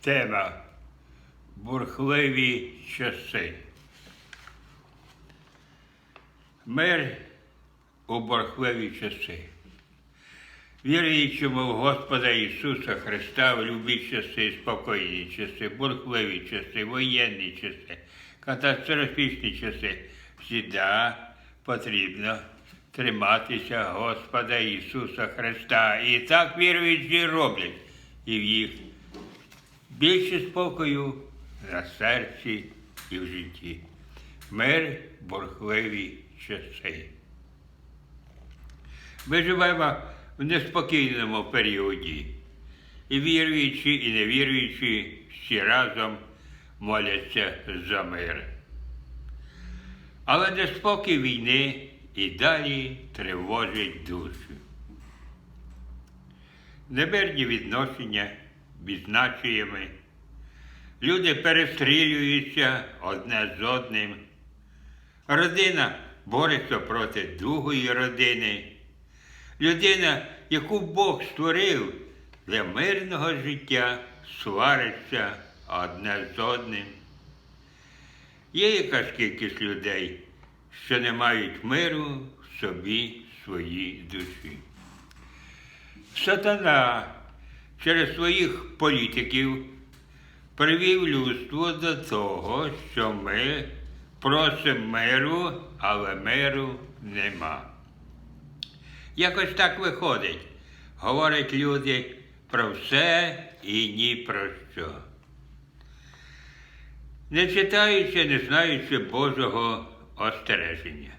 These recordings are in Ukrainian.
Тема бурхливі часи. Мир у бурхливі часи. Віруючому в Господа Ісуса Христа в любі часи, спокійні часи, бурхливі часи, воєнні часи, катастрофічні часи, завжди потрібно триматися Господа Ісуса Христа. І так віруючі роблять. І в їх більше спокою на серці і в житті. Мир в бурхливі часи. Ми живемо в неспокійному періоді. І віруючі, і невіруючі всі разом моляться за мир. Але неспокій війни і далі тривожить душу. Немирні відношення відзначуємо. Люди перестрілюються одне з одним. Родина бореться проти другої родини. Людина, яку Бог створив для мирного життя, свариться одне з одним. Є якась кількість людей, що не мають миру в собі своїй душі. Сатана через своїх політиків привів людство до того, що ми просимо миру, але миру нема. Якось так виходить. Говорять люди про все і ні про що. Не читаючи, не знаючи Божого остереження.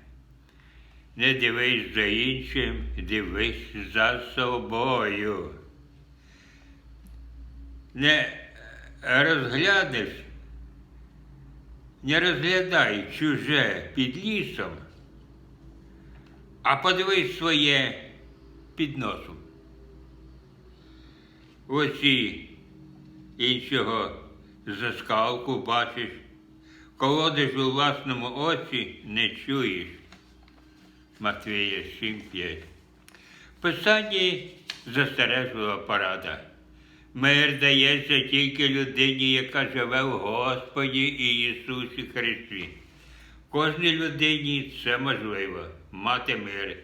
Не дивись за іншим, дивись за собою. Не розглянеш, не розглядай чуже під лісом, а подивись своє під носом. Ось і іншого заскалку бачиш, колодиш у власному оці не чуєш. Матвія 7.5. В Писанні застережлива порада. Мир дається тільки людині, яка живе в Господі і Ісусі Христі. Кожній людині це можливо мати мир,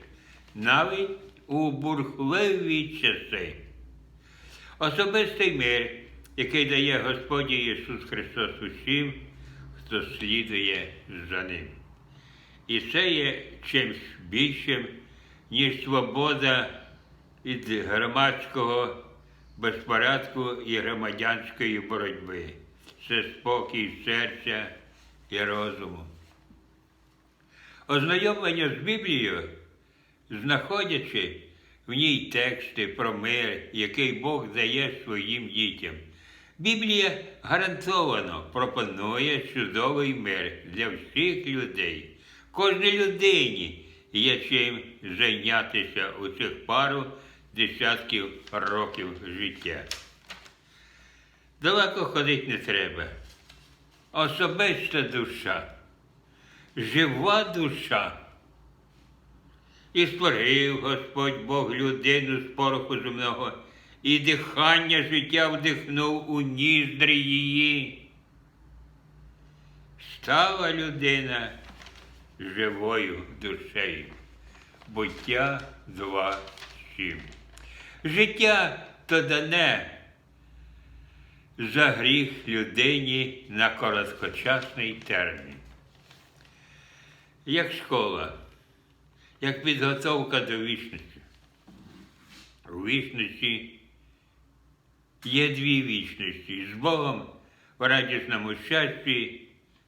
навіть у бурхливі часи. Особистий мир, який дає Господь Ісус Христос усім, хто слідує за Ним. І це є чимсь більшим, ніж свобода від громадського безпорядку і громадянської боротьби. Це спокій серця і розуму. Ознайомлення з Біблією, знаходячи в ній тексти про мир, який Бог дає своїм дітям. Біблія гарантовано пропонує чудовий мир для всіх людей. Кожній людині є чим зайнятися у цих пару десятків років життя. Далеко ходити не треба. Особиста душа, жива душа. І створив Господь Бог людину з пороху земного, і дихання життя вдихнув у ніздрі її. Стала людина живою душею. Буття 2.7. Життя то дане за гріх людині на короткочасний термін. Як школа, як підготовка до вічності. У вічності є дві вічності з Богом в радісному щасті,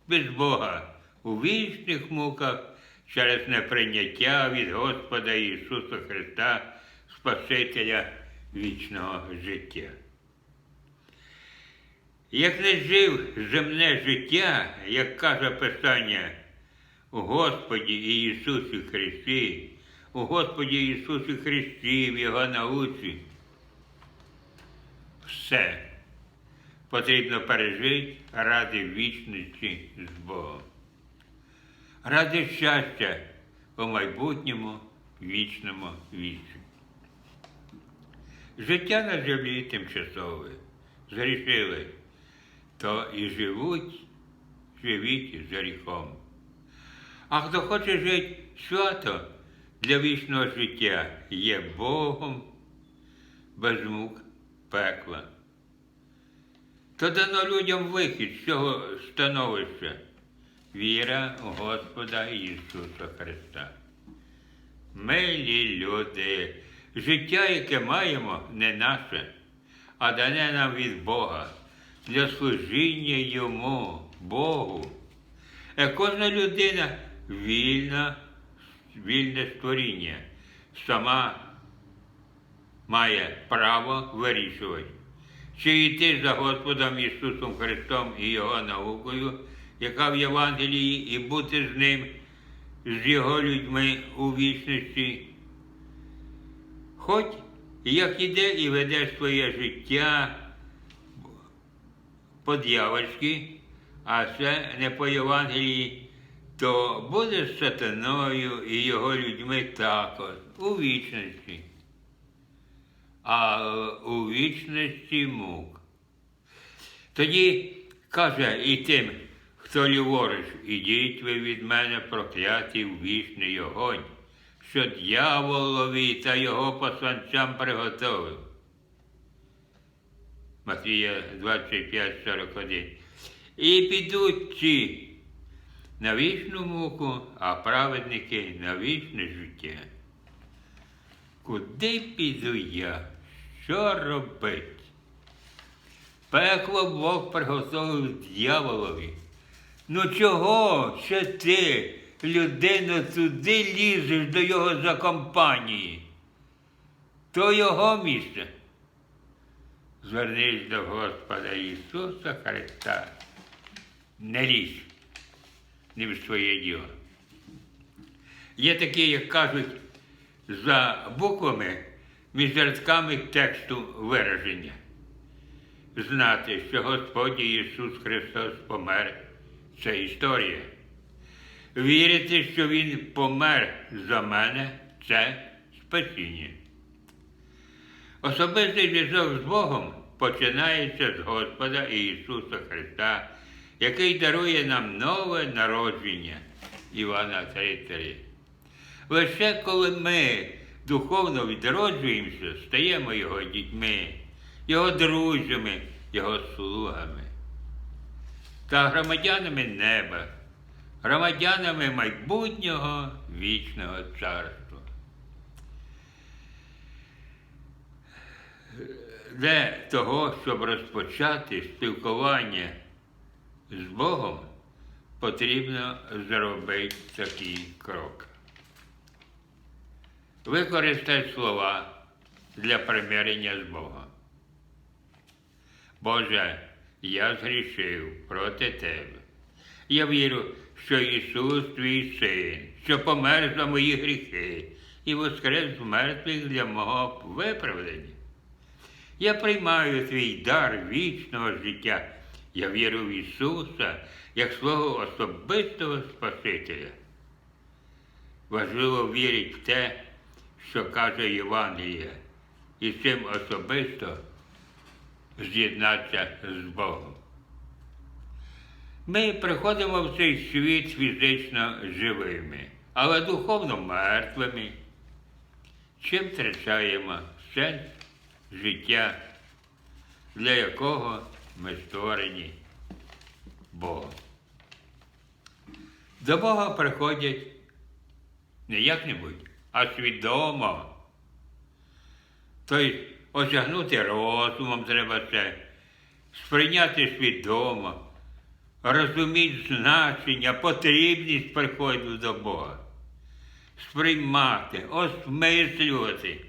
без Бога у вічних муках через неприйняття від Господа Ісуса Христа, Спасителя вічного життя. Як не жив земне життя, як каже Писання, у Господі Ісусі Христі, у Господі Ісусі Христі, в Його науці, все потрібно пережити ради вічності з Богом. Ради щастя у майбутньому вічному віці. Життя на землі тимчасове. згрішили, то і живуть, живіть з гріхом. А хто хоче жити свято для вічного життя, є Богом без мук пекла. То дано людям вихід з цього становища віра в Господа Ісуса Христа. Милі люди, життя, яке маємо, не наше, а дане нам від Бога для служіння Йому, Богу. Е, Кожна людина вільна, вільне створіння, сама має право вирішувати, чи йти за Господом Ісусом Христом і Його наукою, яка в Євангелії, і бути з Ним, з Його людьми у вічності. Хоч як іде і веде своє життя по-дьявольськи, а це не по Євангелії, то буде з сатаною і його людьми також у вічності. А у вічності мук. Тоді каже і тим, хто ліворуч, ідіть ви від мене прокляті в вічний огонь, що дьяволові та його посланцям приготовив. Матвія 25, 41. І підуть ці на вічну муку, а праведники на вічне життя. Куди піду я? Що робить? Пекло Бог приготовив дьяволові. Ну чого ще ти, людино, туди лізеш до його закомпанії? То його місце. Звернись до Господа Ісуса Христа. Не лізь не в своє діло. Є такі, як кажуть, за буквами між рядками тексту вираження. Знати, що Господь Ісус Христос помер це історія. Вірити, що Він помер за мене це спасіння. Особистий зв'язок з Богом починається з Господа Ісуса Христа, який дарує нам нове народження Івана 3.3. Лише коли ми духовно відроджуємося, стаємо Його дітьми, Його друзями, Його слугами та громадянами неба, громадянами майбутнього вічного царства. Для того, щоб розпочати спілкування з Богом, потрібно зробити такий крок. Використай слова для примирення з Богом. Боже, я згрішив проти Тебе. Я вірю, що Ісус твій син, що помер за мої гріхи і воскрес з мертвих для мого виправдання. Я приймаю твій дар вічного життя. Я вірю в Ісуса як свого особистого Спасителя. Важливо вірити в те, що каже Євангелія, і цим особисто з'єднатися з Богом. Ми приходимо в цей світ фізично живими, але духовно мертвими. Чим втрачаємо сенс життя, для якого ми створені Богом. До Бога приходять не як-небудь, а свідомо. Тобто осягнути розумом треба це, сприйняти свідомо, розуміти значення, потрібність приходу до Бога, сприймати, осмислювати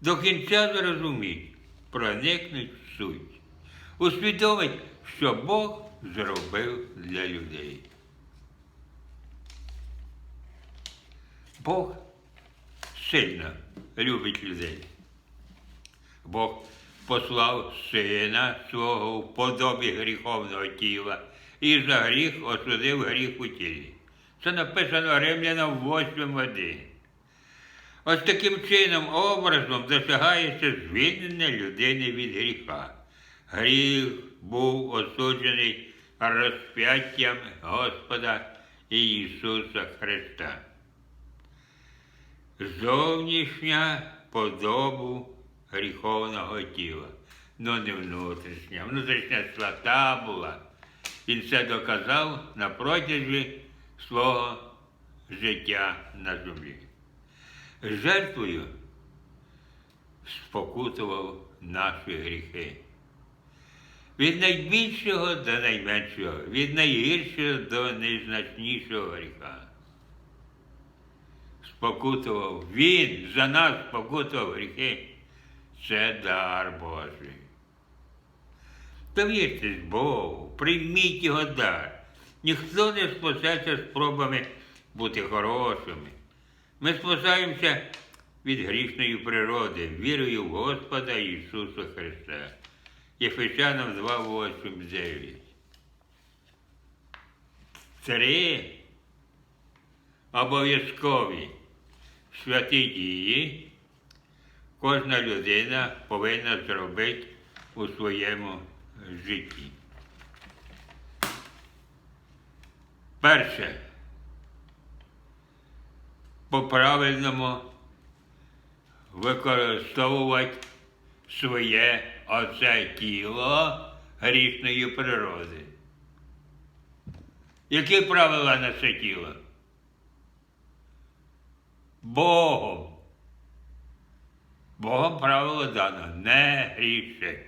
до кінця зрозуміть, проникнуть в суть, усвідомить, що Бог зробив для людей. Бог сильно любить людей. Бог послав сина свого в подобі гріховного тіла і за гріх осудив гріх у тілі. Це написано Римлянам 8 годин. Ось таким чином, образом досягається звільнення людини від гріха. гріх був осуджений розп'яттям Господа Ісуса Христа. Зовнішня подобу гріховного тіла, ну не внутрішня. Внутрішня свята була. Він це доказав на протязі свого життя на землі. Жертвою спокутував наші гріхи. Від найбільшого до найменшого, від найгіршого до найзначнішого гріха. Спокутував Він за нас спокутував гріхи. Це дар Божий. Довіртесь Богу, прийміть його дар. Ніхто не спасеться спробами бути хорошими. Ми спасаємося від грішної природи, вірою в Господа Ісуса Христа. Єфесянам 2, 8, 9. Три обов'язкові святі дії кожна людина повинна зробити у своєму житті. Перше. По-правильному використовувати своє оце тіло грішної природи. Які правила на це тіло? Богом. Богом правило дано не гріши.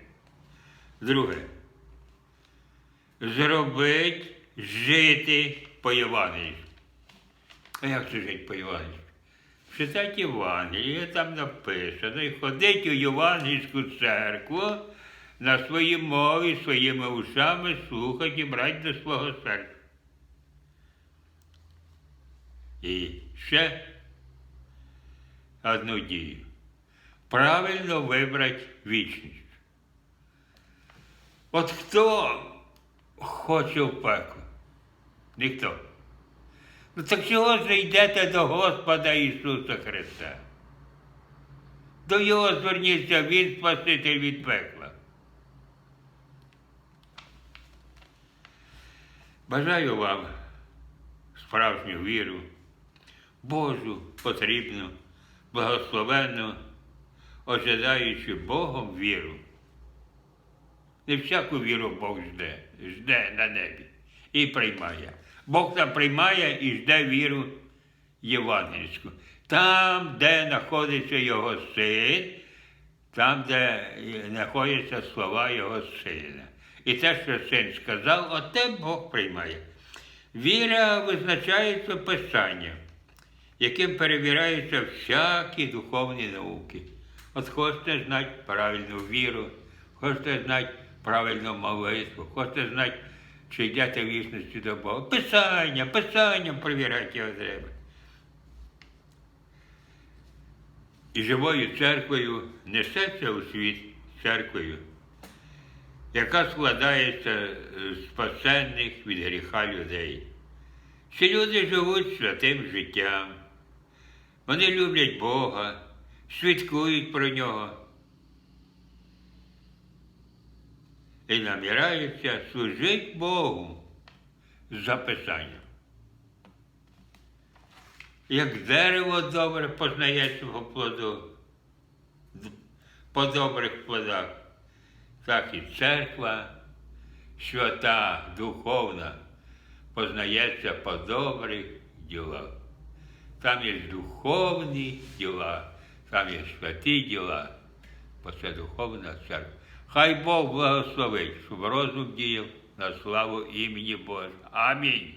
Друге. Зробить жити по Євангелію. А як це жити по Євангелію? Читати Євангеліє, там написано, і ходить у Євангельську церкву на своїй мові, своїми ушами слухати і брати до свого серця. І ще одну дію. Правильно вибрати вічність. От хто хоче в пекло? Ніхто. Ну так чого ж ви йдете до Господа Ісуса Христа? До Його зверніться, Він Спаситель від пекла. Бажаю вам справжню віру, Божу потрібну, благословенну, ожидаючи Богом віру. Не всяку віру Бог жде, жде на небі і приймає. Бог там приймає і жде віру євангельську. Там, де знаходиться його син, там, де знаходяться слова його сина. І те, що син сказав, оте Бог приймає. Віра визначається Писанням, яким перевіряються всякі духовні науки. От хочете знати правильну віру, хочете знати правильну молитву, хочете знати, чи йдете вічності до Бога. Писання, писанням перевіряти його треба. І живою церквою несеться у світ церквою, яка складається з спасенних від гріха людей. Ці люди живуть святим життям. Вони люблять Бога, свідкують про нього. І наміраються служити Богу за Писанням. Як дерево добре познає свого плоду, по добрих плодах, так і церква, свята, духовна, познається по добрих ділах. Там є духовні діла, там є святі діла, бо це духовна церква. Хай Бог благословить, щоб розум діяв на славу імені Божого. Амінь.